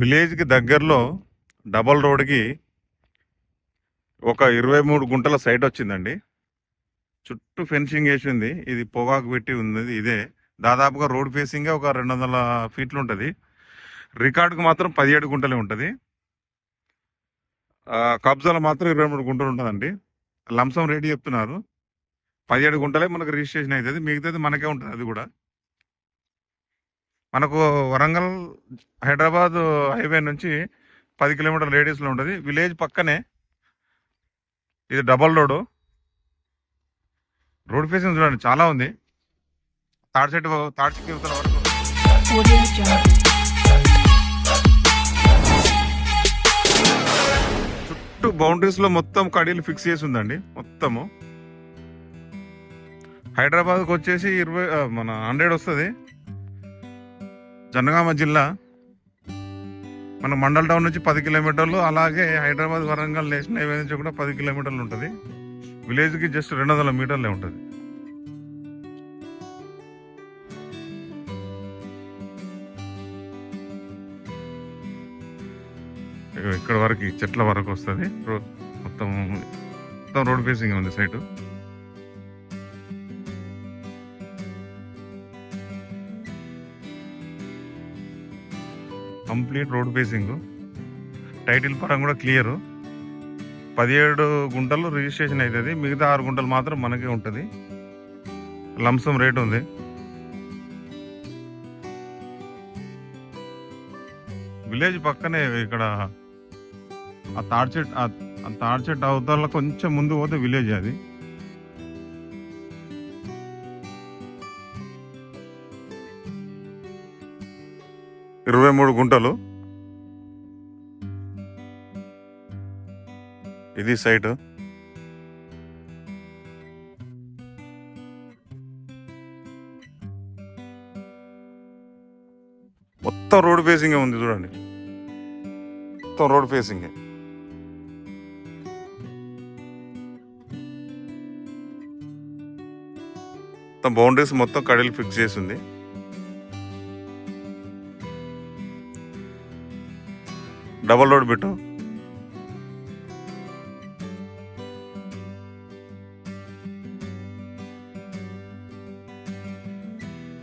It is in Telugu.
విలేజ్కి దగ్గరలో డబల్ రోడ్కి ఒక ఇరవై మూడు గుంటల సైట్ వచ్చిందండి. చుట్టూ ఫెన్సింగ్ వేసి ఉంది ఇది పొగాకు పెట్టి ఉంది ఇదే. దాదాపుగా రోడ్ ఫేసింగ్ ఒక రెండు వందల ఫీట్లు ఉంటుంది. రికార్డుకు మాత్రం పదిహేడు గుంటలే ఉంటుంది. కబ్జాలు మాత్రం ఇరవై మూడు గుంటలు ఉంటుందండి. లంసం రేటు చెప్తున్నారు. పదిహేడు గుంటలే మనకు రిజిస్ట్రేషన్ అవుతుంది మిగతాది మనకే ఉంటుంది అది కూడా. మనకు వరంగల్ హైదరాబాద్ హైవే నుంచి పది కిలోమీటర్ రేడియస్లో ఉంటుంది. విలేజ్ పక్కనే ఇది డబల్ రోడ్ రోడ్ ఫేసింగ్ చూడండి చాలా ఉంది. తాడి సెట్ తాడి చెట్టు వరకు. చుట్టూ బౌండరీస్లో మొత్తం కడీలు ఫిక్స్ చేసి ఉందండి మొత్తము. హైదరాబాద్కి వచ్చేసి ఇరవై మన హండ్రెడ్ వస్తుంది. జనగామ జిల్లా మన మండల్ టౌన్ నుంచి పది కిలోమీటర్లు అలాగే హైదరాబాద్ వరంగల్ నేషనల్ హైవే నుంచి కూడా పది కిలోమీటర్లు ఉంటుంది. విలేజ్కి జస్ట్ రెండు వందల మీటర్లే ఉంటుంది. ఇక్కడ వరకు చెట్ల వరకు వస్తుంది. మొత్తం మొత్తం రోడ్ ఫేసింగ్ ఉంది site. Complete road facing. Title పరం కూడా క్లియర్. పదిహేడు గుంటలు రిజిస్ట్రేషన్ అవుతుంది మిగతా ఆరు గుంటలు మాత్రం మనకే ఉంటుంది. లంసం రేట్ ఉంది. విలేజ్ పక్కనే ఇక్కడ ఆ తాడ్చెట్ ఆ- తాడ్చెట్ అవతల కొంచెం ముందు పోతే విలేజ్ అది. ఇరవై మూడు గుంటలు. ఇది సైట్. మొత్తం రోడ్ ఫేసింగే ఉంది చూడండి. మొత్తం రోడ్ ఫేసింగే. మొత్తం బౌండరీస్ మొత్తం కడిలు ఫిక్స్ చేసింది ఉంది డబల్ రోడ్ పెట్టు